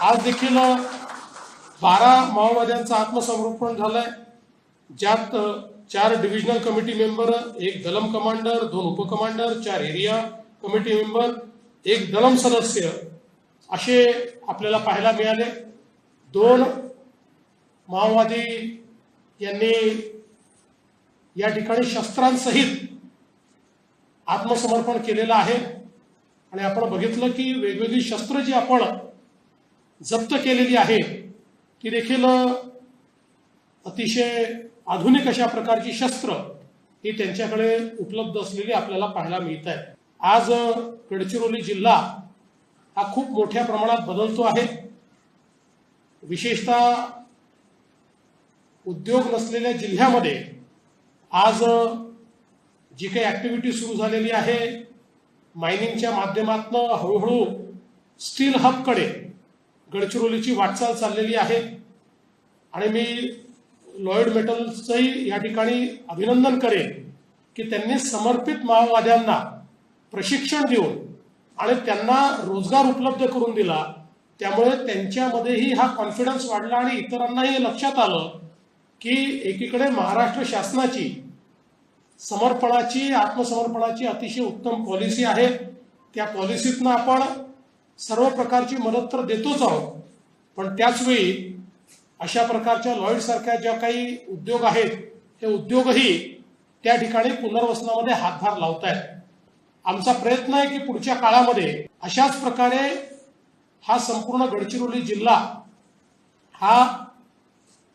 आज देखील बारा माओवाद्यांचं आत्मसमर्पण झालंय. ज्यात चार डिव्हिजनल कमिटी मेंबर एक दलम कमांडर दोन उपकमांडर चार एरिया कमिटी मेंबर एक दलम सदस्य असे आपल्याला पाहायला मिळाले. दोन माओवादी यांनी या ठिकाणी शस्त्रांसहित आत्मसमर्पण केलेलं आहे. आणि आपण बघितलं की वेगवेगळी शस्त्र जी आपण जप्त केलेली आहे ती देखील अतिशय आधुनिक अशा प्रकारची शस्त्र ही त्यांच्याकडे उपलब्ध असलेली आपल्याला पाहायला मिळत आहे आज गडचिरोली जिल्हा हा खूप मोठ्या प्रमाणात बदलतो आहे. विशेषतः उद्योग नसलेल्या जिल्ह्यामध्ये आज जी काही ऍक्टिव्हिटी सुरू झालेली आहे मायनिंगच्या माध्यमातून हळूहळू स्टील हबकडे गडचिरोलीची वाटचाल चाललेली आहे. आणि मी लॉयड मेटल्सचंही या ठिकाणी अभिनंदन करेन की त्यांनी समर्पित माओवाद्यांना प्रशिक्षण देऊन आणि त्यांना रोजगार उपलब्ध करून दिला. त्यामुळे त्यांच्यामध्येही हा कॉन्फिडन्स वाढला आणि इतरांनाही लक्षात आलं की एकीकडे महाराष्ट्र शासनाची समर्पणाची आत्मसमर्पणाची अतिशय उत्तम पॉलिसी आहे. त्या पॉलिसीतनं आपण सर्व प्रकारची मदत तर देतोच आहोत. पण त्याचवेळी अशा प्रकारच्या लॉईड सारख्या ज्या काही उद्योग आहेत ते उद्योगही त्या ठिकाणी पुनर्वसनामध्ये हातभार लावत आहेत आमचा प्रयत्न आहे की पुढच्या काळामध्ये अशाच प्रकारे हा संपूर्ण गडचिरोली जिल्हा हा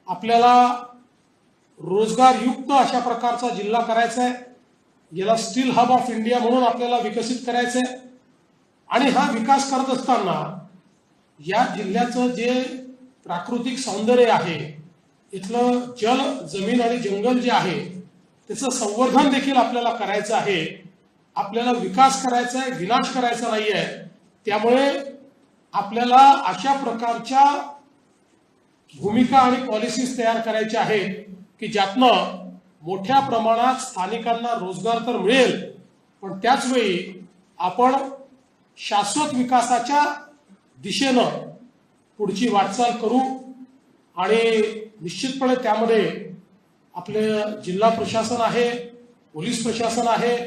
आपल्याला रोजगारयुक्त अशा प्रकारचा जिल्हा करायचा आहे. याला स्टील हब ऑफ इंडिया म्हणून आपल्याला विकसित करायचं आहे. आणि हा विकास करत असताना या जिल्ह्याचं जे प्राकृतिक सौंदर्य आहे इथलं जल जमीन आणि जंगल जे आहे त्याचं संवर्धन देखील आपल्याला करायचं आहे. आपल्याला विकास करायचा आहे विनाश करायचा नाही आहे त्यामुळे आपल्याला अशा प्रकारच्या भूमिका आणि पॉलिसीज तयार करायच्या आहेत की ज्यातनं मोठ्या प्रमाणात स्थानिकांना रोजगार तर मिळेल पण त्याच वेळी आपण शाश्वत विकासाच्या दिशेनं पुढची वाटचाल करू आणि निश्चितपणे त्यामध्ये आपले जिल्हा प्रशासन आहे पोलीस प्रशासन आहे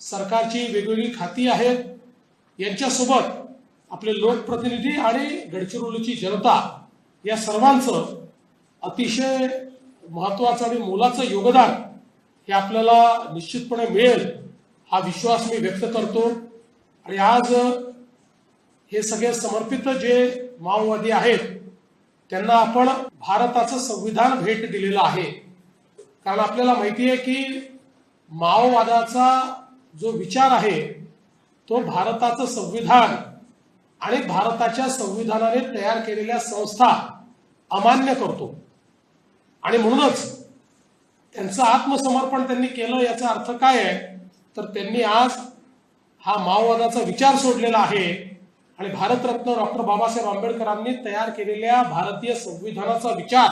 सरकारची वेगवेगळी खाती आहेत. यांच्यासोबत आपले लोकप्रतिनिधी आणि गडचिरोलीची जनता या सर्वांचं अतिशय महत्वाचं आणि मोलाचं योगदान हे आपल्याला निश्चितपणे मिळेल हा विश्वास मी व्यक्त करतो. आणि आज हे सगळे समर्पित जे माओवादी आहेत त्यांना आपण भारताचं संविधान भेट दिलेलं आहे. कारण आपल्याला माहिती आहे की माओवादाचा जो विचार आहे तो भारताचं संविधान आणि भारताच्या संविधानाने तयार केलेल्या संस्था अमान्य करतो. आणि म्हणूनच त्यांचं आत्मसमर्पण त्यांनी केलं याचा अर्थ काय आहे? तर त्यांनी आज हा माओवादाचा विचार सोडलेला आहे. आणि भारतरत्न डॉक्टर बाबासाहेब आंबेडकरांनी तयार केलेल्या भारतीय संविधानाचा विचार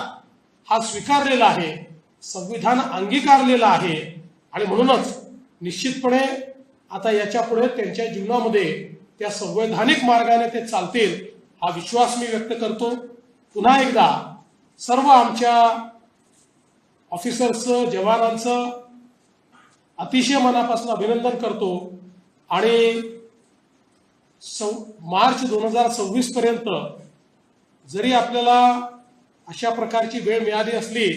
हा स्वीकारलेला आहे. संविधान अंगीकारलेला आहे. आणि म्हणूनच निश्चितपणे आता याच्यापुढे त्यांच्या जीवनामध्ये त्या संवैधानिक मार्गाने ते चालतील हा विश्वास मी व्यक्त करतो. पुन्हा एकदा सर्व आमच्या ऑफिसर्सचं जवानांचं अतिशय मनापासून अभिनंदन करतो. आणि सौ मार्च दोन हजार सव्वीस पर्यंत जरी आपल्याला अशा प्रकारची वेळ मिळाली असली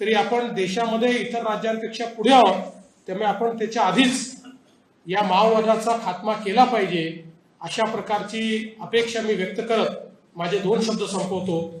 तरी आपण देशामध्ये इतर राज्यांपेक्षा पुढे आहोत. त्यामुळे आपण त्याच्या आधीच या माओवादाचा खात्मा केला पाहिजे अशा प्रकारची अपेक्षा मी व्यक्त करत माझे दोन शब्द संपवतो.